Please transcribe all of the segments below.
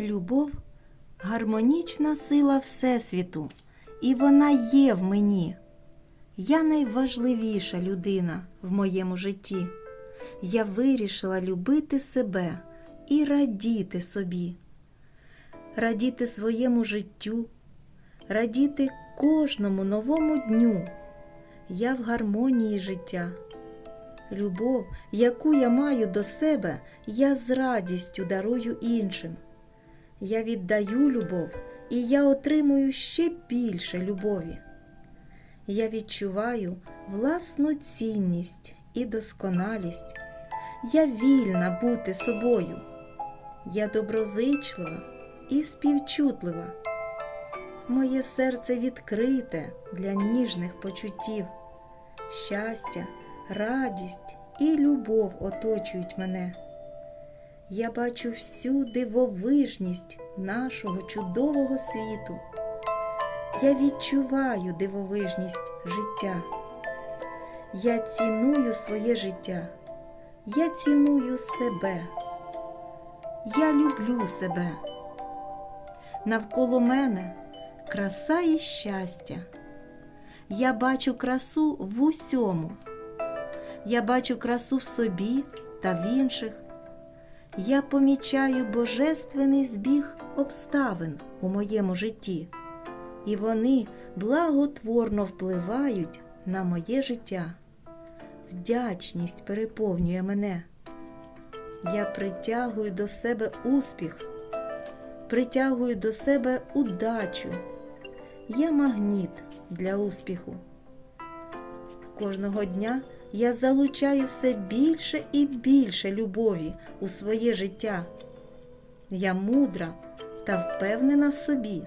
Любов гармонічна сила Всесвіту, і вона є в мені. Я найважливіша людина в моєму житті. Я вирішила любити себе і радіти собі, радіти своєму життю, радіти кожному новому дню. Я в гармонії життя. Любов, яку я маю до себе, я з радістю дарую іншим. Я віддаю любов, і я отримую ще більше любові. Я відчуваю власну цінність і досконалість. Я вільна бути собою. Я доброзичлива і співчутлива. Моє серце відкрите для ніжних почуттів. Щастя, радість і любов оточують мене. Я бачу всю дивовижність нашого чудового світу. Я відчуваю дивовижність життя. Я ціную своє життя. Я ціную себе. Я люблю себе. Навколо мене краса і щастя. Я бачу красу в усьому. Я бачу красу в собі та в інших. Я помічаю божественний збіг обставин у моєму житті, і вони благотворно впливають на моє життя. Вдячність переповнює мене. Я притягую до себе успіх, притягую до себе удачу. Я магніт для успіху. Кожного дня я залучаю все більше і більше любові у своє життя. Я мудра та впевнена в собі.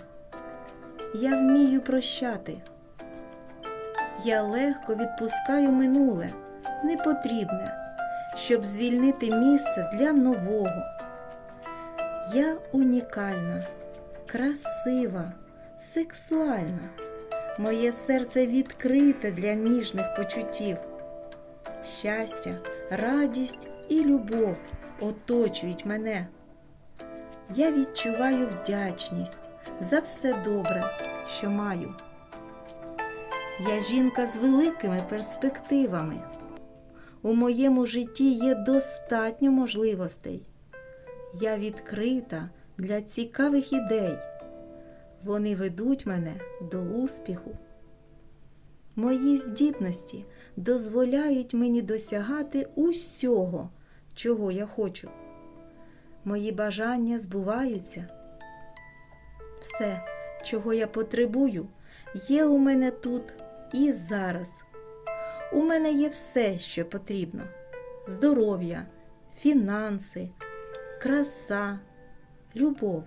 Я вмію прощати. Я легко відпускаю минуле, непотрібне, щоб звільнити місце для нового. Я унікальна, красива, сексуальна. Моє серце відкрите для ніжних почуттів. Щастя, радість і любов оточують мене. Я відчуваю вдячність за все добре, що маю. Я жінка з великими перспективами. У моєму житті є достатньо можливостей. Я відкрита для цікавих ідей. Вони ведуть мене до успіху. Мої здібності дозволяють мені досягати усього, чого я хочу. Мої бажання збуваються. Все, чого я потребую, є у мене тут і зараз. У мене є все, що потрібно: здоров'я, фінанси, краса, любов.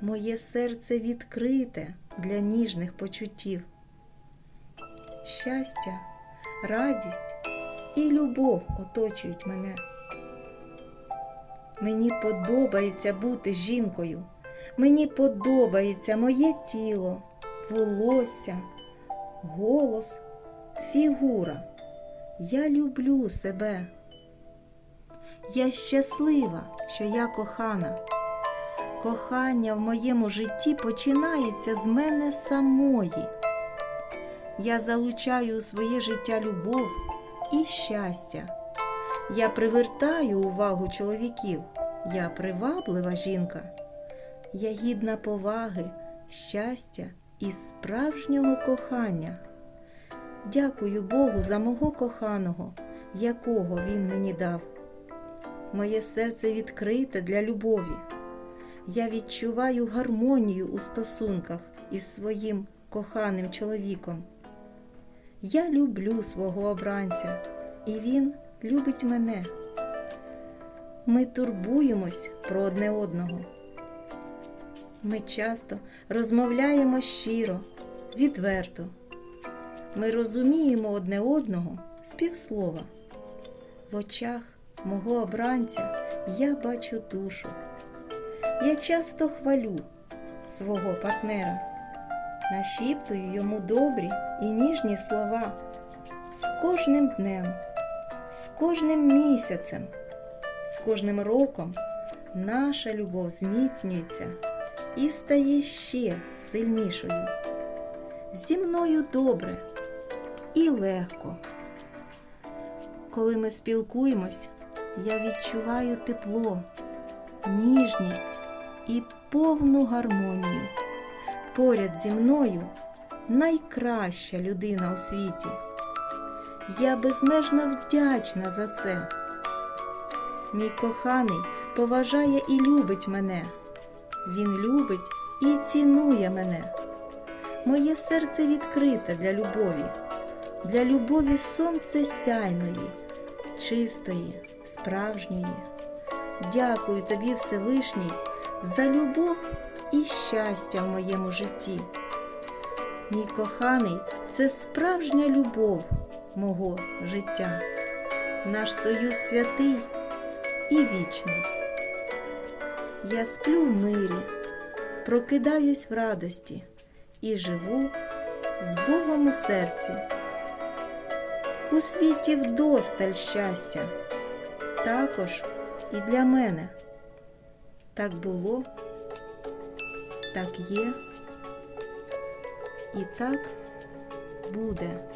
Моє серце відкрите для ніжних почуттів. Щастя, радість і любов оточують мене. Мені подобається бути жінкою. Мені подобається моє тіло, волосся, голос, фігура. Я люблю себе. Я щаслива, що я кохана. Кохання в моєму житті починається з мене самої. Я залучаю у своє життя любов і щастя. Я привертаю увагу чоловіків. Я приваблива жінка. Я гідна поваги, щастя і справжнього кохання. Дякую Богу за мого коханого, якого Він мені дав. Моє серце відкрите для любові. Я відчуваю гармонію у стосунках із своїм коханим чоловіком. Я люблю свого обранця, і він любить мене. Ми турбуємось про одне одного. Ми часто розмовляємо щиро, відверто. Ми розуміємо одне одного з півслова. В очах мого обранця я бачу душу. Я часто хвалю свого партнера, нашіптую йому добрі і ніжні слова з кожним днем, з кожним місяцем, з кожним роком наша любов зміцнюється і стає ще сильнішою. Зі мною добре і легко. Коли ми спілкуємось, я відчуваю тепло, ніжність і повну гармонію. Поряд зі мною найкраща людина у світі. Я безмежно вдячна за це. Мій коханий поважає і любить мене. Він любить і цінує мене. Моє серце відкрите для любові, для любові сонце сяйної, чистої, справжньої. Дякую тобі, Всевишній, за любов і щастя в моєму житті. Мій коханий, це справжня любов мого життя, наш союз святий і вічний. Я сплю в мирі, прокидаюсь в радості і живу з Богом у серці. У світі вдосталь щастя, також і для мене. Так було, так є і так буде.